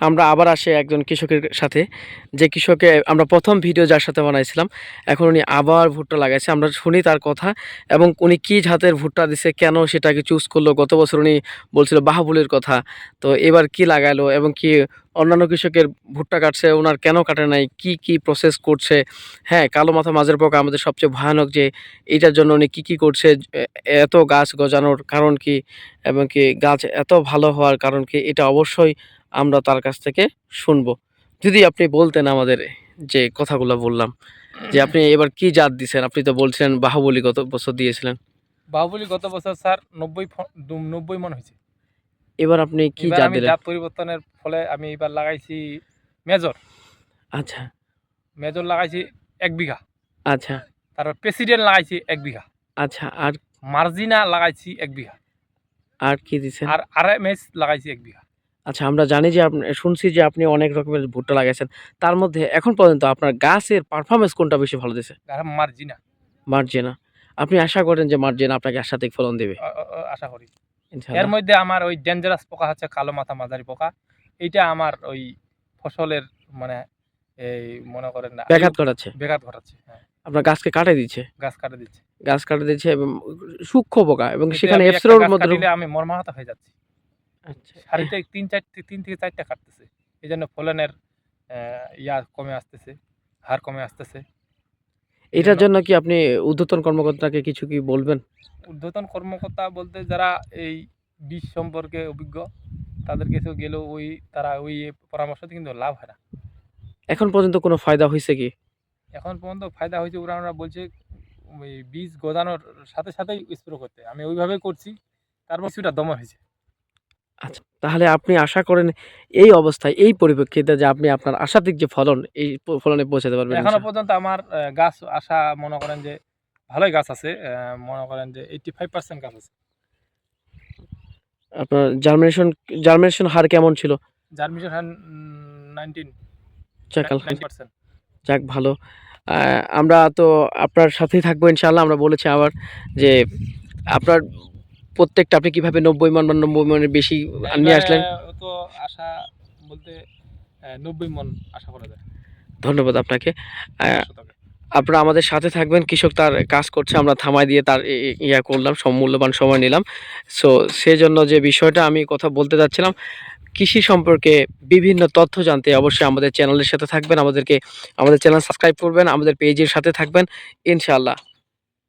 আমরা আবার আসি একজন কৃষকের সাথে। যে কৃষকে আমরা প্রথম ভিডিও যার সাথে বানাইছিলাম, এখন উনি আবার ভুট্টা লাগাইছে। আমরা শুনি তার কথা এবং উনি কি জাতের ভুট্টা দিছে, কেন সেটাকে চুজ করল, গত বছর উনি বলছিল বাহাবুলের কথা। তো এবার কি লাগাইলো এবং কি অন্যান্য কৃষকের ভুট্টা কাটছে ওনার কেন কাটে নাই, কি কি প্রসেস করছে? হ্যাঁ কালো মাথা মাঝের পোকা আমাদের সবচেয়ে ভয়ানক যে এইটার জন্য উনি কী কী করছে এত গাছ গজানোর কারণ কি এবং কি গাছ এত ভালো হওয়ার কারণ কি, এটা অবশ্যই আমরা তার কাছ থেকে শুনব। যদি আপনি বলতেন আমাদের যে কথাগুলো বললাম যে আপনি এবার কি জাত দিছেন? আপনি তো বলছিলেন বাহুবলি গত বছর দিয়েছিলেন। বাহুবলী গত বছর স্যার নব্বই নব্বই মন হয়েছে। এবার আপনি কি জাত দিলেন? জাত পরিবর্তনের ফলে আমি এবার লাগাইছি মেজর। আচ্ছা। মেজর লাগাইছি এক বিঘা। আচ্ছা। তারপর প্রেসিডেন্ট লাগাইছি এক বিঘা। আচ্ছা আর মার্জিনা লাগাইছি এক বিঘা। আর কি দিছেন? আর আর এম এস লাগাইছি এক বিঘা। আচ্ছা আমরা জানি যে আপনি শুনছি যে আপনি অনেক রকমের ভুট্টা লাগাইছেন। তার মধ্যে এখন পর্যন্ত আপনার গাছের পারফরমেন্স কোনটা বেশি ভালো দিছে? আর মার্জিনা আপনি আশা করেন যে মার্জেনা আপনাকে আশাতিক ফলন দেবে? আশা করি। এর মধ্যে আমার ওই ডেঞ্জারাস পোকা হচ্ছে কালো মাথা মাঝারি পোকা। এইটা আমার ওই ফসলের মানে এই মনে করেন না ব্যাঘাত ঘটাচ্ছে? বেঘাত ঘটাচ্ছে হ্যাঁ। আপনার গাছকে কাটে দিচ্ছে? গাছ কাটে দিচ্ছে। গাছ কাটে দিচ্ছে এবং সূক্ষ্ম পোকা এবং সেখানে এফসেরোর মধ্যে আমি মর্মাহত হয়ে যাচ্ছি। আচ্ছা, সারিতে তিন চারটে তিন থেকে চারটা কাটতেছে। এই জন্য ফলনের ইয়া কমে আসতেছে হার কমে আসতেছে। এটার জন্য কি আপনি ঊর্ধ্বতন কর্মকর্তাকে কিছু কি বলবেন? ঊর্ধ্বতন কর্মকর্তা বলতে যারা এই বীজ সম্পর্কে অভিজ্ঞ তাদের কাছে গেলেও ওই তারা ওই পরামর্শতে কিন্তু লাভ হয় না। এখন পর্যন্ত কোনো ফায়দা হয়েছে কি? এখন পর্যন্ত ফায়দা হয়েছে ওরা আমরা বলছে ওই বীজ গজানোর সাথে সাথেই স্প্রে করতে। আমি ওইভাবেই করছি তারপর কিছুটা দমন হয়েছে। আচ্ছা তাহলে আপনি আশা করেন এই অবস্থায় এই পরিপ্রেক্ষিতে যে আপনি আপনার আশাতিক যে ফলন এই ফলনে পৌঁছাতে পারবেন এখনও পর্যন্ত আমার গাছ আশা মনে করেন যে ভালোই গাছ আছে মনে করেন যে এইটটি ফাইভ পার্সেন্ট গাছ আছে। আপনার জার্মিনেশন জার্মিনেশন হার কেমন ছিল? জার্মিশন হার নাইনটিন যাক পার্সেন্ট যাক ভালো। আমরা তো আপনার সাথেই থাকব ইনশাআল্লাহ আমরা বলেছি আবার যে আপনার প্রত্যেকটা আপনি কীভাবে নব্বই মান বা নব্বই মানের বেশি নিয়ে আসলেন? তো আশা বলতে নব্বই মন আশা করা যায়। ধন্যবাদ আপনাকে। আপনারা আমাদের সাথে থাকবেন কৃষক তার কাজ করছে আমরা থামাই দিয়ে তার ইয়া করলাম মূল্যবান সময় নিলাম। সো সেজন্য যে বিষয়টা আমি কথা বলতে যাচ্ছিলাম কৃষি সম্পর্কে বিভিন্ন তথ্য জানতে অবশ্যই আমাদের চ্যানেলের সাথে থাকবেন আমাদেরকে আমাদের চ্যানেল সাবস্ক্রাইব করবেন আমাদের পেজের সাথে থাকবেন। ইনশাআল্লাহ।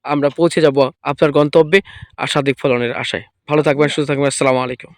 আমরা পৌঁছে যাব আপনার গন্তব্যে আর সাদিক ফলনের আশায়। ভালো থাকবেন, সুস্থ থাকবেন, আসসালামু আলাইকুম।